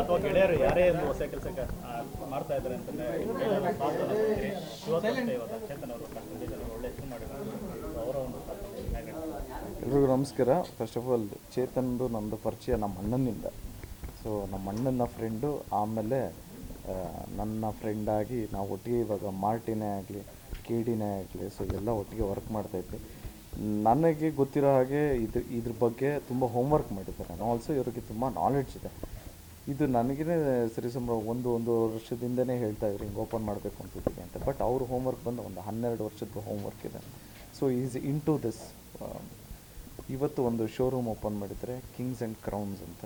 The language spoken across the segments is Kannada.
ಅಥವಾ ಗೆಳೆಯರು ಯಾರೇ ಹೊಸ ಕೆಲಸಕ್ಕೆ ಮಾಡ್ತಾ ಇದ್ದಾರೆ ಎಲ್ರಿಗೂ ನಮಸ್ಕಾರ. ಫಸ್ಟ್ ಆಫ್ ಆಲ್ ಚೇತನ್ದು ನಂದು ಪರಿಚಯ ನಮ್ಮ ಅಣ್ಣನಿಂದ. ಸೊ ನಮ್ಮ ಅಣ್ಣನ ಫ್ರೆಂಡು ಆಮೇಲೆ ನನ್ನ ಫ್ರೆಂಡಾಗಿ ನಾವು ಒಟ್ಟಿಗೆ ಇವಾಗ ಮಾರ್ಟಿನೇ ಆಗಲಿ, ಕೆ ಡಿನೇ ಆಗಲಿ ಸೊ ಎಲ್ಲ ಒಟ್ಟಿಗೆ ವರ್ಕ್ ಮಾಡ್ತಾಯಿದ್ವಿ ನನಗೆ ಗೊತ್ತಿರೋ ಹಾಗೆ ಇದು ಇದ್ರ ಬಗ್ಗೆ ತುಂಬ ಹೋಮ್ವರ್ಕ್ ಮಾಡಿದ್ದಾರೆ. ಆಲ್ಸೋ ಇವರಿಗೆ ತುಂಬ ನಾಲೆಡ್ಜ್ ಇದೆ. ಇದು ನನಗೇ ಸರಿಸುಮಾರು ಒಂದು ಒಂದು ವರ್ಷದಿಂದನೇ ಹೇಳ್ತಾ ಇದ್ರು, ಹಿಂಗೆ ಓಪನ್ ಮಾಡಬೇಕು ಅಂತಿದ್ದೀವಿ ಅಂತ. ಬಟ್ ಅವ್ರ ಹೋಮ್ವರ್ಕ್ ಬಂದು ಒಂದು ಹನ್ನೆರಡು ವರ್ಷದ ಹೋಮ್ವರ್ಕ್ ಇದೆ. So is in to this ಇವತ್ತು ಒಂದು ಶೋರೂಮ್ ಓಪನ್ ಮಾಡಿದರೆ ಕಿಂಗ್ಸ್ ಆ್ಯಂಡ್ ಕ್ರೌನ್ಸ್ ಅಂತ.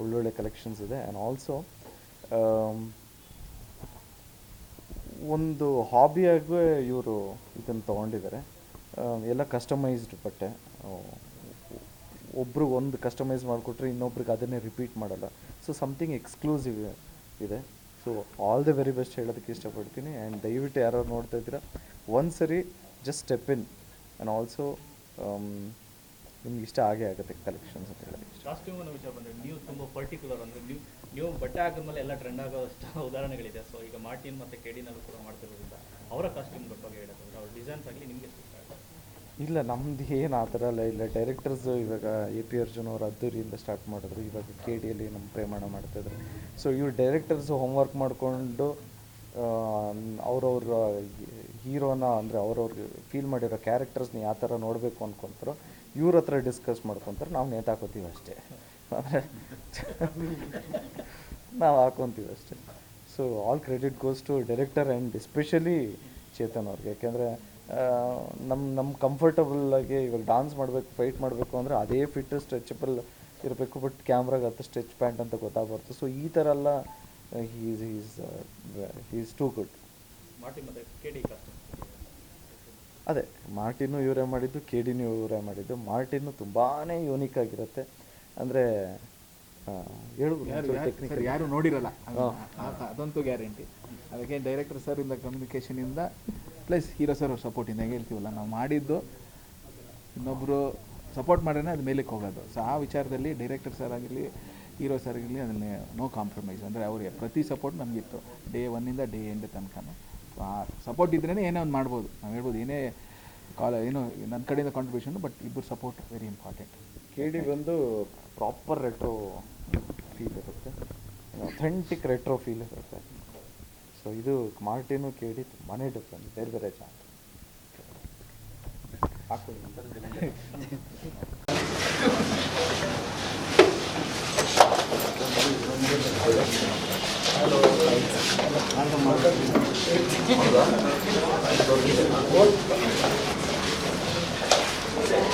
ಒಳ್ಳೊಳ್ಳೆ ಕಲೆಕ್ಷನ್ಸ್ ಇದೆ. ಆ್ಯಂಡ್ ಆಲ್ಸೋ ಒಂದು ಹಾಬಿಯಾಗೂ ಇವರು ಇದನ್ನು ತೊಗೊಂಡಿದ್ದಾರೆ. ಎಲ್ಲ ಕಸ್ಟಮೈಸ್ಡ್ ಬಟ್ಟೆ. ಒಬ್ರಿಗೆ ಒಂದು ಕಸ್ಟಮೈಸ್ ಮಾಡಿಕೊಟ್ರೆ ಇನ್ನೊಬ್ರಿಗೆ ಅದನ್ನೇ ರಿಪೀಟ್ ಮಾಡಲ್ಲ. ಸೊ ಸಮಥಿಂಗ್ ಎಕ್ಸ್ಕ್ಲೂಸಿವ್ ಇದೆ. So all the very best ಹೇಳೋದಕ್ಕೆ ಇಷ್ಟಪಡ್ತೀನಿ. ಆ್ಯಂಡ್ ದಯವಿಟ್ಟು ಯಾರು ನೋಡ್ತಾ ಇದ್ದೀರಾ, ಒಂದು ಸರಿ just step in and also ನಿಮ್ಗೆ ಇಷ್ಟ ಆಗೇ ಆಗುತ್ತೆ ಕಲೆಕ್ಷನ್ಸ್ ಅಂತ ಹೇಳಿ ಇಷ್ಟ. ವಿಚಾರ ಬಂದರೆ ನೀವು ತುಂಬ ಪರ್ಟಿಕ್ಯುಲರ್ ಅಂದರೆ ನೀವು ನೀವು ಬಟ್ಟೆ ಹಾಕಿದ್ಮೇಲೆ ಎಲ್ಲ ಟ್ರೆಂಡ್ ಆಗೋಷ್ಟು ಉದಾಹರಣೆಗಳಿದೆ. ಸೊ ಈಗ ಮಾರ್ಟಿನ್ ಮತ್ತು ಕೆಡಿನಲ್ಲೂ ಕೂಡ ಮಾಡ್ತಿರೋದ್ರಿಂದ ಅವರ ಕಾಸ್ಟ್ಯೂಮ್ ಬಗ್ಗೆ ಹೇಳೋದು ಅವ್ರ ಡಿಸೈನ್ಸ್ ಆಗಲಿ ನಿಮಗೆ ಇಲ್ಲ, ನಮ್ದು ಏನು ಆ ಥರ ಎಲ್ಲ ಇಲ್ಲ. ಡೈರೆಕ್ಟರ್ಸ್ ಇವಾಗ ಎ ಪಿ ಅರ್ಜುನ್ ಅವರು ಅದ್ದೂರಿಯಿಂದ ಸ್ಟಾರ್ಟ್ ಮಾಡಿದ್ರು. ಇವಾಗ ಕೆ ಡಿಯಲ್ಲಿ ನಮ್ಮ ಪ್ರೇಮಣ ಮಾಡ್ತಾಯಿದ್ರು ಸೊ ಇವ್ರು ಡೈರೆಕ್ಟರ್ಸ್ ಹೋಮ್ವರ್ಕ್ ಮಾಡಿಕೊಂಡು ಅವ್ರವ್ರ ಹೀರೋನ ಅಂದರೆ ಅವ್ರವ್ರಿಗೆ ಫೀಲ್ ಮಾಡಿರೋ ಕ್ಯಾರೆಕ್ಟರ್ಸ್ನ ಯಾವ ಥರ ನೋಡಬೇಕು ಅಂದ್ಕೊಂತಾರೋ ಇವ್ರ ಹತ್ರ ಡಿಸ್ಕಸ್ ಮಾಡ್ಕೊತಾರೆ, ನಾವು ನೇತಾಕೋತೀವಿ ಅಷ್ಟೇ. ಅಂದರೆ ನಾವು ಹಾಕೊತೀವಿ ಅಷ್ಟೇ. So all credit goes to director and especially Chetan ಅವ್ರಿಗೆ. ಯಾಕೆಂದರೆ ನಮ್ಮ ನಮ್ಮ ಕಂಫರ್ಟಬಲ್ಲಾಗಿ ಇವಾಗ ಡಾನ್ಸ್ ಮಾಡಬೇಕು ಫೈಟ್ ಮಾಡಬೇಕು ಅಂದರೆ ಅದೇ ಫಿಟ್ ಸ್ಟ್ರೆಚಬಲ್ ಇರಬೇಕು ಬಟ್ ಕ್ಯಾಮ್ರಾಗೆ ಅದು ಸ್ಟ್ರೆಚ್ ಪ್ಯಾಂಟ್ ಅಂತ ಗೊತ್ತಾಗ್ಬಾರ್ದು. ಸೊ ಈ ಥರ ಎಲ್ಲ he's is is too good ಅದೇ ಮಾರ್ಟಿನೂ ಇವರೇ ಮಾಡಿದ್ದು ಕೆ ಡಿನೂ ಇವರೇ ಮಾಡಿದ್ದು. ಮಾರ್ಟಿನು ತುಂಬಾ ಯೂನಿಕ್ ಆಗಿರುತ್ತೆ. ಅಂದರೆ ಯಾರು ನೋಡಿರಲ್ಲ. ಅದಂತೂ ಗ್ಯಾರಂಟಿ ಅದಕ್ಕೆ ಡೈರೆಕ್ಟರ್ ಸರ್ ಇಂದ ಕಮ್ಯುನಿಕೇಶನ್ ಇಂದ ಪ್ಲಸ್ ಹೀರೋ ಸರ್ ಅವ್ರ ಸಪೋರ್ಟ್ ಇಂದ ಹೇಳ್ತೀವಲ್ಲ, ನಾವು ಮಾಡಿದ್ದು ಇನ್ನೊಬ್ಬರು ಸಪೋರ್ಟ್ ಮಾಡ್ರೆ ಅದು ಮೇಲಕ್ಕೆ ಹೋಗೋದು. ಸೊ ಆ ವಿಚಾರದಲ್ಲಿ ಡೈರೆಕ್ಟರ್ ಸರ್ ಆಗಿರಲಿ ಹೀರೋ ಸರ್ ಆಗಿರಲಿ, ಅದರಲ್ಲಿ ನೋ ಕಾಂಪ್ರಮೈಸ್ ಅಂದರೆ ಅವರಿಗೆ ಪ್ರತಿ ಸಪೋರ್ಟ್ ನಮಗಿತ್ತು. ಡೇ ಒನ್ನಿಂದ ಡೇ ಎಂಡ್ ತನಕ ಆ ಸಪೋರ್ಟ್ ಇದ್ರೇ ಏನೇ ಒಂದು ಮಾಡ್ಬೋದು. ನಾವು ಹೇಳ್ಬೋದು, ಏನೇ ಕಾಲ, ಏನು ನನ್ನ ಕಡೆಯಿಂದ ಕಾಂಟ್ರಿಬ್ಯೂಷನ್ ಬಟ್ ಇಬ್ಬರು support very important K D ಬಂದು ಪ್ರಾಪರ್ ರೆಟ್ರೋ ಫೀಲ್ ಇರುತ್ತೆ. ಅಥೆಂಟಿಕ್ ರೆಟ್ರೋ ಫೀಲ್ ಇರುತ್ತೆ. ಸೊ ಇದು ಮಾರ್ಟಿನು ಕೇಳಿ ತುಂಬಾನೇ ಡಿಫ್ರೆಂಟ್ ಬೇರೆ ಬೇರೆ ಚಾನಲ್ ಹಾಕೊಳ್ಳಿ